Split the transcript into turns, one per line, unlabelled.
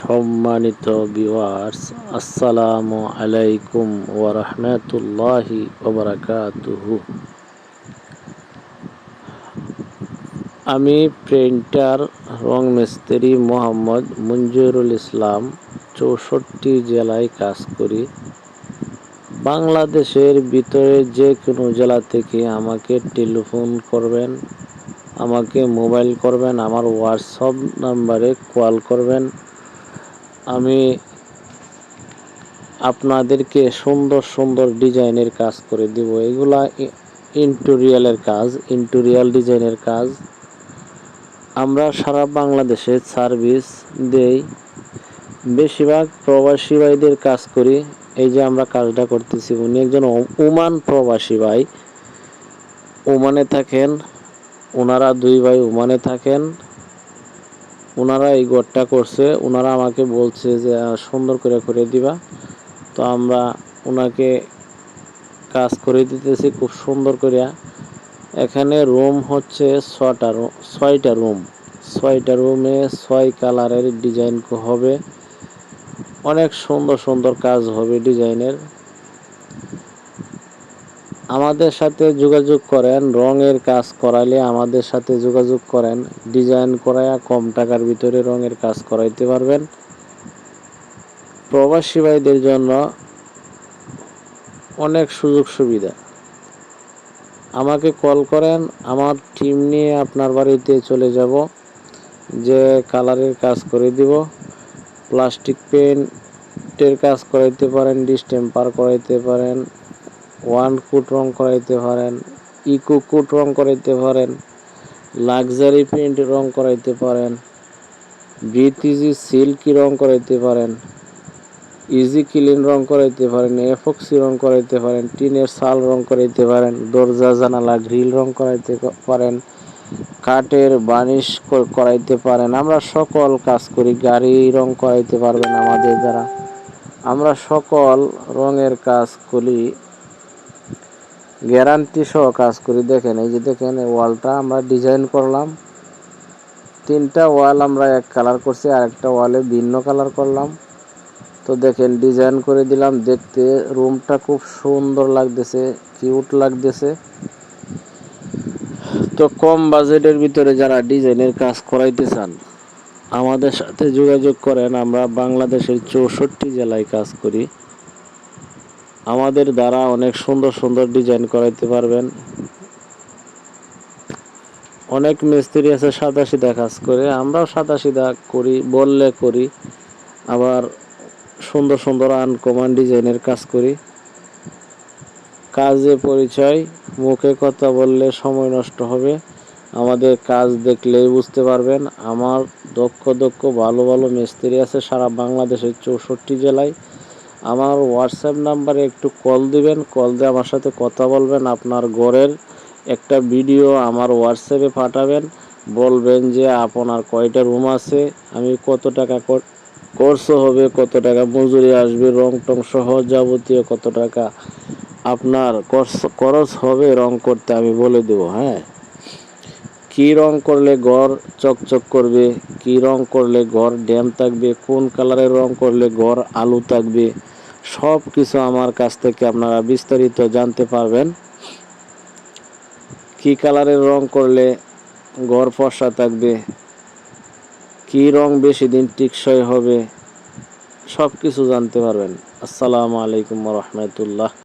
সম্মানিত ভিউয়ার্স আসসালামু আলাইকুম ওয়া রাহমাতুল্লাহি ওয়া বারাকাতুহু আমি প্রিন্টার রং মিস্ত্রি মোহাম্মদ মঞ্জুরুল ইসলাম, চৌষট্টি জেলায় কাজ করি। বাংলাদেশের ভিতরে যে কোনো জেলা থেকে আমাকে টেলিফোন করবেন, আমাকে মোবাইল করবেন, আমার হোয়াটসঅ্যাপ নাম্বারে কল করবেন। আমি আপনাদেরকে সুন্দর সুন্দর ডিজাইনের কাজ করে দিব। এগুলা ইন্টোরিয়ালের কাজ ইন্টোরিয়াল ডিজাইনের কাজ। আমরা সারা বাংলাদেশে সার্ভিস দেই। বেশিরভাগ প্রবাসী ভাইদের কাজ করি। এই যে আমরা কাজটা করতেছি, উনি একজন ওমান প্রবাসী ভাই। ওমানে থাকেন। ওনারা দুই ভাই ওমানে থাকেন। ওনারা এই ঘরটা করছে, ওনারা আমাকে বলছে যে সুন্দর করে করে দিবা। তো আমরা ওনাকে কাজ করে দিতেছি খুব সুন্দর করিয়া। এখানে রুম হচ্ছে ছটা রুম ছয়টা রুম। ছয়টা রুমে ছয় কালারের ডিজাইন হবে। অনেক সুন্দর সুন্দর কাজ হবে ডিজাইনের। আমাদের সাথে যোগাযোগ করেন, রঙের কাজ করালে আমাদের সাথে যোগাযোগ করেন, ডিজাইন করায়া কম টাকার ভিতরে রঙের কাজ করাইতে পারবেন। প্রবাসী ভাইদের জন্য অনেক সুযোগ সুবিধা। আমাকে কল করেন, আমার টিম নিয়ে আপনার বাড়িতে চলে যাব, যে কালারের কাজ করে দিব। প্লাস্টিক পেন্টের কাজ করাইতে পারেন, ডিস্টেম্পার করাইতে পারেন ওয়ান কোট রং করাইতে পারেন, ইকো কোট রং করাইতে পারেন, লাক্সারি প্রিন্ট রং করাইতে পারেন ব্রিথ সিল্কি রং করাইতে পারেন, ইজি ক্লিন রং করাইতে পারেন, এফক্সি রং করাইতে পারেন, টিনের সাল রং করাইতে পারেন, দরজা, জানালা, গ্রিল রং করাইতে পারেন, কাঠের বানিশ করাইতে পারেন। আমরা সকল কাজ করি, গাড়ি রং করাইতে পারবেন আমাদের দ্বারা। আমরা সকল রঙের কাজ করি গ্যারান্টি সহ কাজ করি। দেখেন, এই যে দেখেন, এই ওয়ালটা আমরা ডিজাইন করলাম। তিনটা ওয়াল আমরা এক কালার করছি আর একটা ওয়ালে ভিন্ন কালার করলাম। তো দেখেন, ডিজাইন করে দিলাম। দেখতে রুমটা খুব সুন্দর লাগতেছে, কিউট লাগতেছে। তো কম বাজেটের ভিতরে যারা ডিজাইনের কাজ করাইতে চান, আমাদের সাথে যোগাযোগ করেন। আমরা বাংলাদেশের চৌষট্টি জেলায় কাজ করি। আমাদের দ্বারা অনেক সুন্দর সুন্দর ডিজাইন করাইতে পারবেন। অনেক মিস্ত্রি আছে সাদা সিধা কাজ করে, আমরাও সাদা সিধা করি, বললে করি, আবার সুন্দর সুন্দর আনকমান ডিজাইনের কাজ করি। কাজে পরিচয়, মুখে কথা বললে সময় নষ্ট হবে, আমাদের কাজ দেখলেই বুঝতে পারবেন। আমার দক্ষ দক্ষ ভালো ভালো মিস্ত্রি আছে সারা বাংলাদেশের চৌষট্টি জেলায়। আমার হোয়াটসঅ্যাপ নাম্বারে একটু কল দিবেন কল দিয়ে আমার সাথে কথা বলবেন। আপনার ঘরের একটা ভিডিও আমার হোয়াটসঅ্যাপে পাঠাবেন। বলবেন যে, আপনার কয়টা রুম আছে? আমি কত টাকা কোর্স হবে, কত টাকা মজুরি আসবে, রং টং সহ যাবতীয় কত টাকা আপনার খরচ হবে, রং করতে আমি বলে দেব। হ্যাঁ? কি রং করলে ঘর চকচক করবে? কি রং করলে ঘর ড্যাম থাকবে? কোন কালারের রং করলে ঘর আলু থাকবে? সব কিছু আমার কাছ থেকে আপনারা বিস্তারিত জানতে পারবেন। কি কালারের রং করলে ঘর ফর্সা থাকবে? কি রং বেশি দিন টিকসই হবে? সব কিছু জানতে পারবেন। আসসালামু আলাইকুম রহমতুল্লাহ।